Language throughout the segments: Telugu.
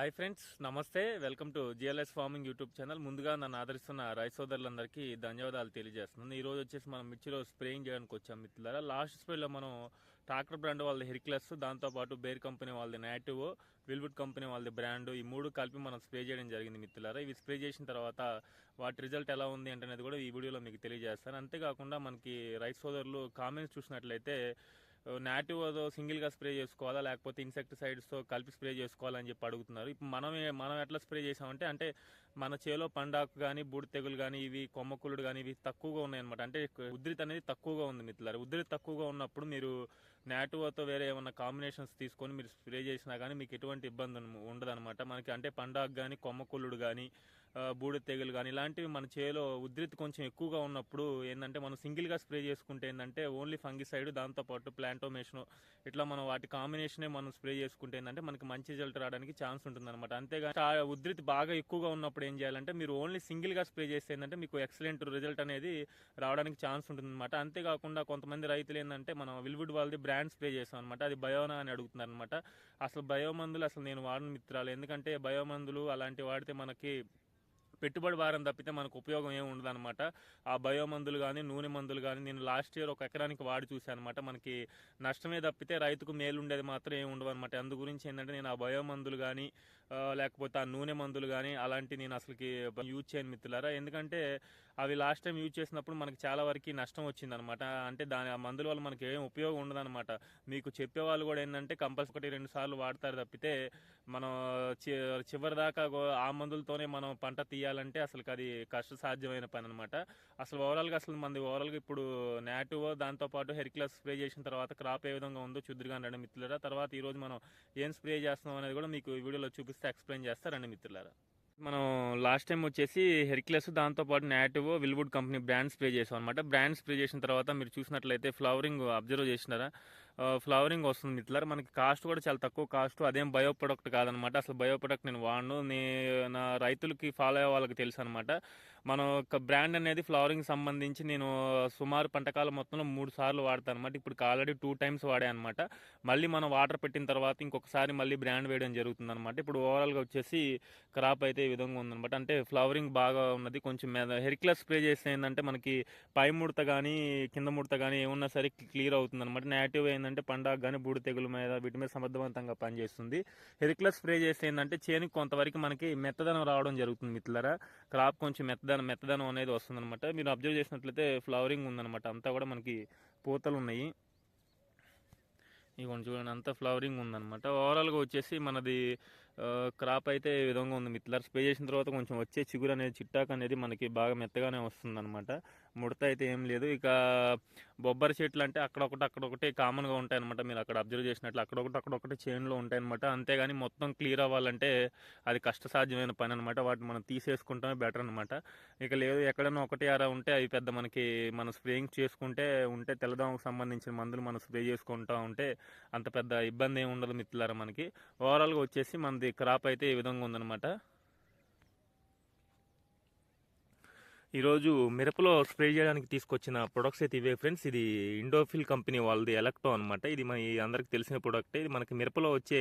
హాయ్ ఫ్రెండ్స్ నమస్తే. Welcome to GLS farming YouTube channel ముందుగా నన్ను ఆదరిస్తున్న రైస్ సోదరులందరికీ ధన్యవాదాలు తెలియజేస్తున్నాను. ఈ రోజు వచ్చేసి మనం మిర్చిలో స్ప్రేయింగ్ చేయడానికి వచ్చాం మిత్రులారా. లాస్ట్ స్ప్రేలో మనం ట్రాక్టర్ బ్రాండ్ వాళ్ళది హెరిక్లస్ దాంతోపాటు బేర్ కంపెనీ వాళ్ళది నాటివ్ విల్వుడ్ కంపెనీ వాళ్ళది బ్రాండ్ ఈ మూడు కలిపి మనం స్ప్రే చేయడం జరిగింది మిత్రులారా. ఇవి స్ప్రే చేసిన తర్వాత వాటి రిజల్ట్ ఎలా ఉంది అంటే అనేది కూడా ఈ వీడియోలో మీకు తెలియజేస్తాను. అంతేకాకుండా మనకి రైస్ సోదరులు కామెంట్స్ చూసినట్లయితే నాటివ్ అదో సింగిల్గా స్ప్రే చేసుకోవాలా? లేకపోతే ఇన్సెక్టిసైడ్స్తో కలిపి స్ప్రే చేసుకోవాలని చెప్పి అడుగుతున్నారు. ఇప్పుడు మనం మనం ఎట్లా స్ప్రే చేసామంటే అంటే మన చేలో పండాకు కానీ బూడి తెగులు కానీ ఇవి కొమ్మకులుడు కానీ ఇవి తక్కువగా ఉన్నాయన్నమాట. అంటే ఉద్రిత అనేది తక్కువగా ఉంది మిత్రులారు. ఉద్రిత తక్కువగా ఉన్నప్పుడు మీరు నాటువతో వేరే ఏమన్నా కాంబినేషన్స్ తీసుకొని మీరు స్ప్రే చేసినా కానీ మీకు ఎటువంటి ఇబ్బంది ఉండదు అనమాట మనకి అంటే పండాకు కానీ కొమ్మకులుడు కానీ బూడిద తెగులు కానీ ఇలాంటివి మన చేలో ఉధృతి కొంచెం ఎక్కువగా ఉన్నప్పుడు ఏంటంటే మనం సింగిల్గా స్ప్రే చేసుకుంటే ఏంటంటే ఓన్లీ ఫంగిసైడ్ దాంతోపాటు ప్లాంటోమేషన్ ఇట్లా మనం వాటి కాంబినేషనే మనం స్ప్రే చేసుకుంటే ఏంటంటే మనకి మంచి రిజల్ట్ రావడానికి ఛాన్స్ ఉంటుంది అనమాట అంతేగాని ఆ ఉధృతి బాగా ఎక్కువగా ఉన్నప్పుడు ఏం చేయాలంటే మీరు ఓన్లీ సింగిల్గా స్ప్రే చేస్తే ఏంటంటే మీకు ఎక్సలెంట్ రిజల్ట్ అనేది రావడానికి ఛాన్స్ ఉంటుంది అనమాట అంతేకాకుండా కొంతమంది రైతులు ఏంటంటే మనం విల్వుడ్ వాళ్ళది బ్రాండ్ స్ప్రే చేసాం అనమాట అది బయోనా అని అడుగుతున్నారు అనమాట అసలు బయో మందులు అసలు నేను వాడిన మిత్రాలు. ఎందుకంటే బయో మందులు అలాంటివి వాడితే మనకి పెట్టుబడి భారం తప్పితే మనకు ఉపయోగం ఏమి ఉండదు అనమాట ఆ బయో మందులు కానీ నూనె మందులు కానీ నేను లాస్ట్ ఇయర్ ఒక ఎకరానికి వాడి చూశాను అనమాట మనకి నష్టమే తప్పితే రైతుకు మేలు ఉండేది మాత్రం ఏమి ఉండవు అనమాట అందు గురించి ఏంటంటే నేను ఆ బయో మందులు కానీ లేకపోతే ఆ నూనె మందులు కానీ అలాంటి నేను అసలుకి యూజ్ చేయను మిత్రులారా. ఎందుకంటే అవి లాస్ట్ టైం యూజ్ చేసినప్పుడు మనకి చాలా వరకు నష్టం వచ్చిందనమాట అంటే దాని ఆ మందుల వల్ల మనకి ఏం ఉపయోగం ఉండదనమాట మీకు చెప్పేవాళ్ళు కూడా ఏంటంటే కంపల్సరీ ఒకటి రెండు సార్లు వాడతారు తప్పితే మనం చి చివరి దాకా ఆ మందులతోనే మనం పంట తీయాలంటే అసలు అది కష్ట సాధ్యమైన పని అనమాట అసలు ఓవరాల్గా అసలు మనది ఓవరాల్గా ఇప్పుడు నాటివ్ దాంతోపాటు హెరిక్లస్ స్ప్రే చేసిన తర్వాత క్రాప్ ఏ విధంగా ఉందో చూద్దరుగా రండి మిత్రులారా. తర్వాత ఈరోజు మనం ఏం స్ప్రే చేస్తున్నాం అనేది కూడా మీకు ఈ వీడియోలో చూపిస్తే ఎక్స్ప్లెయిన్ చేస్తారండి మిత్రులారా. మనం లాస్ట్ టైం వచ్చేసి హెరిక్లెస్ దాంతోపాటు నాటివ్ విల్వుడ్ కంపెనీ బ్రాండ్ స్ప్రే చేసాం అనమాట బ్రాండ్ స్ప్రే చేసిన తర్వాత మీరు చూసినట్లయితే ఫ్లవరింగ్ అబ్జర్వ్ చేసినారా? ఫ్లవరింగ్ వస్తుంది ఇట్లా మనకి కాస్ట్ కూడా చాలా తక్కువ. కాస్ట్ అదేం బయో ప్రొడక్ట్ కాదనమాట అసలు బయో ప్రొడక్ట్ నేను వాడను. నే నా రైతులకి ఫాలో అయ్యే వాళ్ళకి తెలుసు అనమాట మన యొక్క బ్రాండ్ అనేది ఫ్లవరింగ్ సంబంధించి నేను సుమారు పంటకాలం మొత్తంలో మూడు సార్లు వాడతాను అనమాట ఇప్పుడు ఆల్రెడీ టూ టైమ్స్ వాడే అనమాట మళ్ళీ మనం వాటర్ పెట్టిన తర్వాత ఇంకొకసారి మళ్ళీ బ్రాండ్ వేయడం జరుగుతుంది అనమాట ఇప్పుడు ఓవరాల్గా వచ్చేసి క్రాప్ అయితే ఈ విధంగా ఉందనమాట అంటే ఫ్లవరింగ్ బాగా ఉన్నది. కొంచెం హెరిక్లస్ స్ప్రే చేస్తే ఏంటంటే మనకి పై ముడత కానీ కింద ముడత కానీ ఏమున్నా సరే క్లియర్ అవుతుంది అనమాట నేటివ్ ఏంటంటే పండగ కానీ బూడి తెగుల మీద వీటి మీద సమర్థవంతంగా పనిచేస్తుంది. హెరిక్లస్ స్ప్రే చేస్తే ఏంటంటే చేనుకి కొంతవరకు మనకి మెత్తదనం రావడం జరుగుతుంది మిత్రులరా. క్రాప్ కొంచెం మెత్తదనం మెత్తదనం అనేది వస్తుందన్నమాట. మీరు అబ్జర్వ్ చేసినట్లయితే ఫ్లవరింగ్ ఉందన్నమాట. అంతా కూడా మనకి పూతలు ఉన్నాయి ఇవ్వండి చూడండి అంతా ఫ్లవరింగ్ ఉందన్నమాట. ఓవరాల్గా వచ్చేసి మనది క్రాప్ అయితే ఈ విధంగా ఉంది. మిత్లర్ స్ప్రే చేసిన తర్వాత కొంచెం వచ్చే చిగురు అనేది చిట్టాక్ అనేది మనకి బాగా మెత్తగానే వస్తుందన్నమాట. ముడత అయితే ఏం లేదు. ఇక బొబ్బరి చెట్లు అంటే అక్కడొకటి అక్కడొకటి కామన్గా ఉంటాయి అనమాట మీరు అక్కడ అబ్జర్వ్ చేసినట్లు అక్కడొకటి అక్కడొకటి చైన్లో ఉంటాయి అనమాట అంతేగాని మొత్తం క్లియర్ అవ్వాలంటే అది కష్టసాధ్యమైన పని అనమాట వాటిని మనం తీసేసుకుంటామే బెటర్ అనమాట ఇక లేదు ఎక్కడైనా ఒకటి అరా ఉంటే అవి పెద్ద మనకి మనం స్ప్రేయింగ్ చేసుకుంటే ఉంటే తెల్లదోమకు సంబంధించిన మందులు మనం స్ప్రే చేసుకుంటా ఉంటే అంత పెద్ద ఇబ్బంది ఏమి ఉండదు మిత్రులారా మనకి. ఓవరాల్గా వచ్చేసి మనది క్రాప్ అయితే ఈ విధంగా ఉందన్నమాట. ఈరోజు మిరపలో స్ప్రే చేయడానికి తీసుకొచ్చిన ప్రొడక్ట్స్ అయితే ఇవే ఫ్రెండ్స్. ఇది ఇండోఫిల్ కంపెనీ వాళ్ళది ఎలక్ట్రో అనమాట ఇది మన అందరికి తెలిసిన ప్రొడక్ట్. ఇది మనకి మిరపలో వచ్చే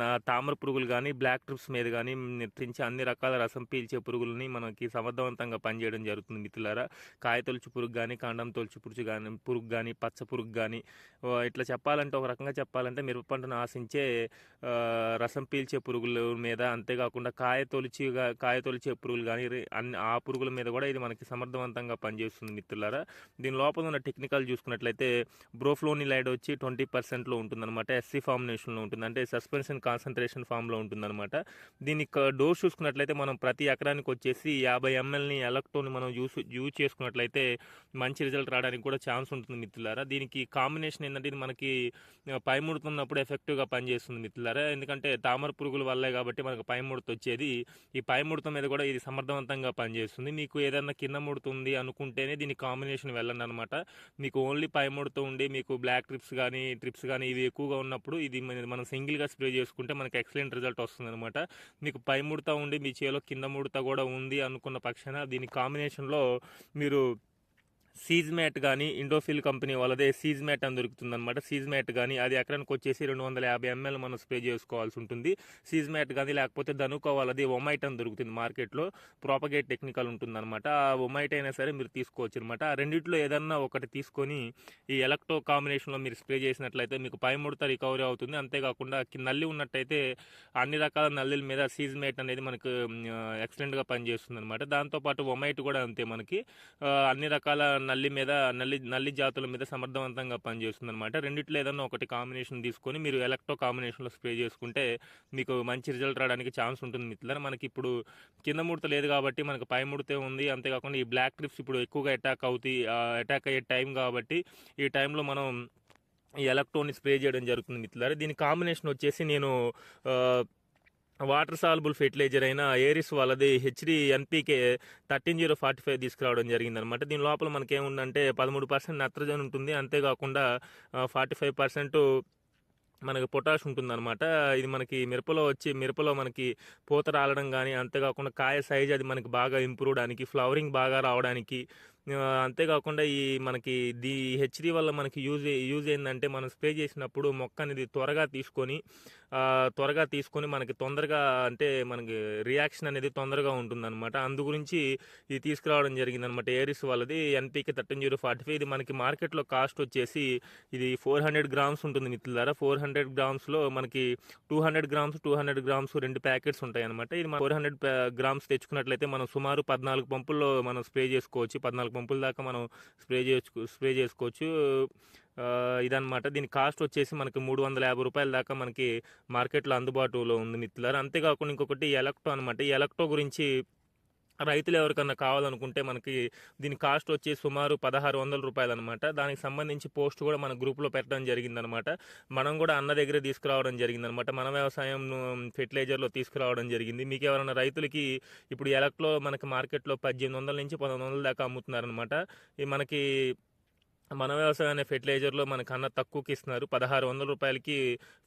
నా తామర పురుగులు కానీ బ్లాక్ ట్రిప్స్ మీద కానీ నిర్తించి అన్ని రకాల రసం పీల్చే పురుగులని మనకి సమర్థవంతంగా పనిచేయడం జరుగుతుంది మిత్రులారా. కాయ తొలుచు పురుగు కానీ కాండం తొలుచు పురుగు కానీ పురుగు కానీ పచ్చ పురుగు కానీ ఇట్లా చెప్పాలంటే ఒక రకంగా చెప్పాలంటే మిరప పంటను ఆశించే రసం పీల్చే పురుగుల మీద అంతేకాకుండా కాయ తొలిచి కాయ తొలిచే పురుగులు కానీ అన్ని ఆ పురుగుల మీద కూడా ఇది మనకి సమర్థవంతంగా పనిచేస్తుంది మిత్రులారా. దీని లోపల ఉన్న టెక్నికల్ చూసుకున్నట్లయితే బ్రోఫ్లోనిలైడ్ వచ్చి ట్వంటీ పర్సెంట్లో ఉంటుందన్నమాట ఎస్సీ ఫార్మినేషన్లో ఉంటుంది. అంటే సస్పెన్షన్ కాన్సన్ట్రేషన్ ఫామ్లో ఉంటుందన్నమాట. దీని డోస్ చూసుకున్నట్లయితే మనం ప్రతి ఎకరానికి వచ్చేసి యాభై ఎంఎల్ని ఎలక్ట్రోని మనం యూస్ యూజ్ చేసుకున్నట్లయితే మంచి రిజల్ట్ రావడానికి కూడా ఛాన్స్ ఉంటుంది మిత్రులారా. దీనికి కాంబినేషన్ ఏంటంటే ఇది మనకి పైముడుతున్నప్పుడు ఎఫెక్టివ్గా పనిచేస్తుంది మిత్రులారా. ఎందుకంటే తామర పురుగుల వల్లే కాబట్టి మనకు పైముడత వచ్చేది ఈ పైముడత మీద కూడా ఇది సమర్థవంతంగా పనిచేస్తుంది. మీకు ఏదైనా కింద ముడుతుంది అనుకుంటేనే దీని కాంబినేషన్ వెళ్ళండి అనమాట మీకు ఓన్లీ పై ముడుతూ ఉండి మీకు బ్లాక్ ట్రిప్స్ కానీ ట్రిప్స్ కానీ ఇవి ఎక్కువగా ఉన్నప్పుడు ఇది మనం సింగిల్గా స్ప్రే చేసుకుంటే మనకు ఎక్సలెంట్ రిజల్ట్ వస్తుంది అనమాట మీకు పై ముడతా ఉండి మీ చేలో కింద ముడత కూడా ఉంది అనుకున్న పక్షాన దీని కాంబినేషన్లో మీరు సీజ్మ్యాట్ కానీ ఇండోఫిల్ కంపెనీ వాళ్ళదే సీజ్మ్యాట్ అని దొరుకుతుంది అనమాట కానీ అది ఎకరానికి వచ్చేసి రెండు వందల యాభై ఎంఎల్ మనం స్ప్రే చేసుకోవాల్సి ఉంటుంది. సీజ్మ్యాట్ కానీ లేకపోతే ధనుక వాళ్ళది ఒమైట్ అని దొరుకుతుంది మార్కెట్లో. ప్రాపగేట్ టెక్నికల్ ఉంటుంది అనమాట ఆ ఒమైట్ అయినా సరే మీరు తీసుకోవచ్చు అనమాట ఆ రెండిట్లో ఏదన్నా ఒకటి తీసుకొని ఈ ఎలక్ట్రో కాంబినేషన్లో మీరు స్ప్రే చేసినట్లయితే మీకు పై ముడత రికవరీ అవుతుంది. అంతేకాకుండా నల్లి ఉన్నట్టయితే అన్ని రకాల నల్లిల మీద సీజ్ అనేది మనకు ఎక్సలెంట్గా పనిచేస్తుంది అనమాట దాంతోపాటు ఒమైట్ కూడా అంతే మనకి. అన్ని రకాల నల్లి మీద నల్లి నల్లి జాతుల మీద సమర్థవంతంగా పనిచేస్తుంది అనమాట రెండిట్లో ఏదన్నా ఒకటి కాంబినేషన్ తీసుకొని మీరు ఎలక్ట్రో కాంబినేషన్లో స్ప్రే చేసుకుంటే మీకు మంచి రిజల్ట్ రావడానికి ఛాన్స్ ఉంటుంది మిత్రులారా. మనకి ఇప్పుడు కింద ముడత లేదు కాబట్టి మనకు పై ముడతే ఉంది. అంతేకాకుండా ఈ బ్లాక్ ట్రిప్స్ ఇప్పుడు ఎక్కువగా అటాక్ అవుతాయి అటాక్ అయ్యే టైం కాబట్టి ఈ టైంలో మనం ఈ ఎలక్ట్రోని స్ప్రే చేయడం జరుగుతుంది మిత్రులారా. దీని కాంబినేషన్ వచ్చేసి నేను వాటర్ సాల్బుల్ ఫెర్టిలైజర్ అయిన ఏరిస్ వాళ్ళది HD NPK thirteen zero forty five తీసుకురావడం జరిగింది అనమాట దీని లోపల మనకి ఏముందంటే పదమూడు పర్సెంట్ నత్రజని ఉంటుంది. అంతేకాకుండా ఫార్టీ ఫైవ్ పర్సెంట్ మనకి పొటాష్ ఉంటుందన్నమాట. ఇది మనకి మిరపలో వచ్చి మిరపలో మనకి పూత రాలడం కానీ అంతేకాకుండా కాయ సైజ్ అది మనకి బాగా ఇంప్రూవ్ అవడానికి ఫ్లవరింగ్ బాగా రావడానికి అంతేకాకుండా ఈ మనకి ది హెచ్డి వల్ల మనకి యూజ్ యూజ్ ఏంటంటే మనం స్ప్రే చేసినప్పుడు మొక్క అనేది త్వరగా తీసుకొని త్వరగా తీసుకొని మనకి తొందరగా అంటే మనకి రియాక్షన్ అనేది తొందరగా ఉంటుందన్నమాట. అందు గురించి ఇది తీసుకురావడం జరిగిందనమాట ఏరిస్ వాళ్ళది. ఎన్పీకి థర్టీన్ జీరో ఫార్టీ ఫైవ్ ఇది మనకి మార్కెట్లో కాస్ట్ వచ్చేసి ఇది ఫోర్ హండ్రెడ్ గ్రామ్స్ ఉంటుంది మిత్రులారా. ఫోర్ హండ్రెడ్ గ్రామ్స్లో మనకి two hundred grams two hundred grams రెండు ప్యాకెట్స్ ఉంటాయి అనమాట ఇది ఫోర్ హండ్రెడ్ గ్రామ్స్ తెచ్చుకున్నట్లయితే మనం సుమారు పద్నాలుగు పంపుల్లో మనం స్ప్రే చేసుకోవచ్చు. పద్నాలుగు పంపుల దాకా మనం స్ప్రే చేసుకో స్ప్రే చేసుకోవచ్చు. ఇదనమాట దీని కాస్ట్ వచ్చేసి మనకి మూడు వందల యాభై రూపాయల దాకా మనకి మార్కెట్లో అందుబాటులో ఉంది మిత్రులారు. అంతేకాకుండా ఇంకొకటి ఎలక్ట్రో అనమాట ఈ ఎలక్ట్రో గురించి రైతులు ఎవరికన్నా కావాలనుకుంటే మనకి దీని కాస్ట్ వచ్చి సుమారు పదహారు వందల రూపాయలు అనమాట దానికి సంబంధించి పోస్ట్ కూడా మన గ్రూప్లో పెట్టడం జరిగిందనమాట. మనం కూడా అన్న దగ్గర తీసుకురావడం జరిగిందనమాట. మన వ్యవసాయం ఫెర్టిలైజర్లో తీసుకురావడం జరిగింది. మీకు ఎవరైనా రైతులకి ఇప్పుడు ఎలక్ట్లో మనకి మార్కెట్లో పద్దెనిమిది వందల నుంచి పంతొమ్మిది వందల దాకా అమ్ముతున్నారనమాట. ఈ మనకి మన వ్యవసాయం అనే ఫెర్టిలైజర్లో మనకన్నా తక్కువకి ఇస్తున్నారు. పదహారు వందల రూపాయలకి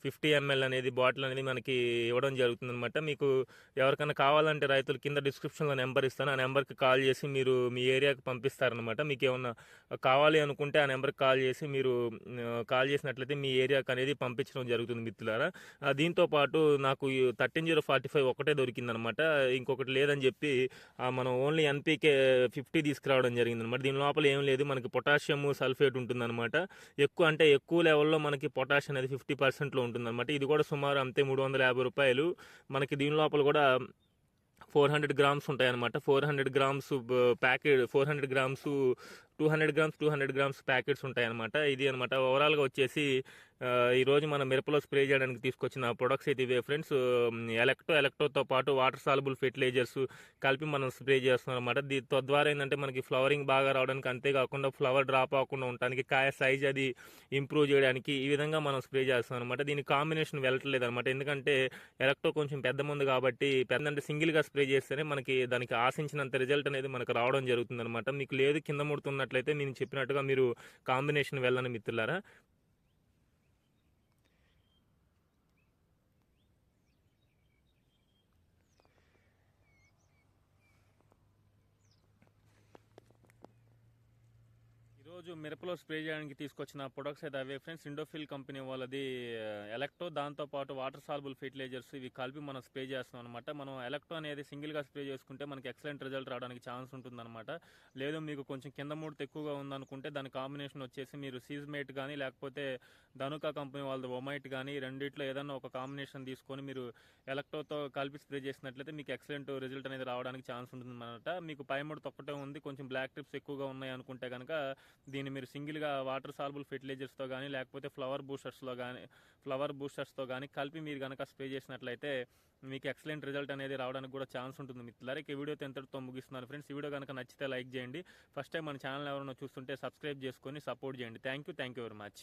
ఫిఫ్టీ ఎంఎల్ అనేది బాటిల్ అనేది మనకి ఇవ్వడం జరుగుతుంది అనమాట మీకు ఎవరికైనా కావాలంటే రైతులు కింద డిస్క్రిప్షన్లో నెంబర్ ఇస్తాను. ఆ నెంబర్కి కాల్ చేసి మీరు మీ ఏరియాకి పంపిస్తారనమాట మీకు ఏమన్నా కావాలి అనుకుంటే ఆ నెంబర్కి కాల్ చేసి మీరు కాల్ చేసినట్లయితే మీ ఏరియాకి అనేది పంపించడం జరుగుతుంది మిత్రులారా. దీంతోపాటు దీంతో పాటు నాకు థర్టీన్ జీరో ఫార్టీ ఫైవ్ ఒకటే దొరికిందనమాట ఇంకొకటి లేదని చెప్పి మనం ఓన్లీ ఎన్పీకే ఫిఫ్టీ తీసుకురావడం జరిగిందనమాట దీని లోపల ఏం లేదు. మనకి పొటాషియం సల్ఫేట్ ఉంటుందన్నమాట. ఎక్కువ అంటే ఎక్కువ లెవెల్లో మనకి పొటాష్ అనేది ఫిఫ్టీ పర్సెంట్లో ఉంటుందన్నమాట. ఇది కూడా సుమారు అంతే మూడు వందల యాభై రూపాయలు. మనకి దీని లోపల కూడా ఫోర్ హండ్రెడ్ గ్రామ్స్ ఉంటాయి అనమాట four hundred grams packet four hundred grams two hundred grams two hundred grams packets ఉంటాయి అనమాట ఇది అనమాట ఓవరాల్గా వచ్చేసి ఈరోజు మన మిరపలో స్ప్రే చేయడానికి తీసుకొచ్చిన ప్రొడక్ట్స్ అయితే ఇవే ఫ్రెండ్స్ ఎలక్ట్రో ఎలక్ట్రోతో పాటు వాటర్ సాల్బుల్ ఫెర్టిలైజర్స్ కలిపి మనం స్ప్రే చేస్తున్నాం అనమాట దీ తద్వారా ఏంటంటే మనకి ఫ్లవరింగ్ బాగా రావడానికి అంతేకాకుండా ఫ్లవర్ డ్రాప్ అవ్వకుండా ఉండడానికి కాయ సైజ్ అది ఇంప్రూవ్ చేయడానికి ఈ విధంగా మనం స్ప్రే చేస్తాం అనమాట దీని కాంబినేషన్ వెళ్ళట్లేదు అనమాట ఎందుకంటే ఎలక్ట్రో కొంచెం పెద్ద ముందు కాబట్టి పెద్ద అంటే సింగిల్గా స్ప్రే చేస్తేనే మనకి దానికి ఆశించినంత రిజల్ట్ అనేది మనకు రావడం జరుగుతుంది అనమాట మీకు లేదు కింద ముడుతున్నట్లయితే నేను చెప్పినట్టుగా మీరు కాంబినేషన్ వెళ్ళని మిత్రులారా. ఈరోజు మిరపలో స్ప్రే చేయడానికి తీసుకొచ్చిన ప్రొడక్ట్స్ అయితే అవే ఫ్రెండ్స్. ఇండోఫిల్ కంపెనీ వాళ్ళది ఎలక్ట్రో దాంతోపాటు వాటర్ సాల్బుల్ ఫెర్టిలైజర్స్ ఇవి కలిపి మనం స్ప్రే చేస్తున్నాం అనమాట మనం ఎలక్ట్రో అనేది సింగిల్గా స్ప్రే చేసుకుంటే మనకి ఎక్సలెంట్ రిజల్ట్ రావడానికి ఛాన్స్ ఉంటుందన్నమాట. లేదు మీకు కొంచెం కింద మూడు ఎక్కువగా ఉందనుకుంటే దాని కాంబినేషన్ వచ్చేసి మీరు సీజ్మేట్ కానీ లేకపోతే ధనుకా కంపెనీ వాళ్ళది ఒమైట్ కానీ రెండిట్లో ఏదన్నా ఒక కాంబినేషన్ తీసుకొని మీరు ఎలక్ట్రోతో కలిపి స్ప్రే చేసినట్లయితే మీకు ఎక్సలెంట్ రిజల్ట్ అనేది రావడానికి ఛాన్స్ ఉంటుంది అనమాట మీకు పై ముడత ఒక్కటే ఉంది కొంచెం బ్లాక్ ట్రిప్స్ ఎక్కువగా ఉన్నాయి అనుకుంటే కనుక దీన్ని మీరు సింగిల్గా వాటర్ సాల్బుల్ ఫెర్టిలైజర్స్తో కానీ లేకపోతే ఫ్లవర్ బూస్టర్స్లో కానీ ఫ్లవర్ బూస్టర్స్తో కానీ కలిపి మీరు కనుక స్ప్రే చేసినట్లయితే మీకు ఎక్సలెంట్ రిజల్ట్ అనేది రావడానికి కూడా ఛాన్స్ ఉంటుంది మిత్రులారా. ఈ వీడియో ఎంతటితో ముగిస్తున్నాను ఫ్రెండ్స్ ఈ వీడియో కనుక నచ్చితే లైక్ చేయండి. ఫస్ట్ టైం మన ఛానల్ ఎవరైనా చూస్తుంటే సబ్స్క్రైబ్ చేసుకొని సపోర్ట్ చేయండి. Thank you thank you very much.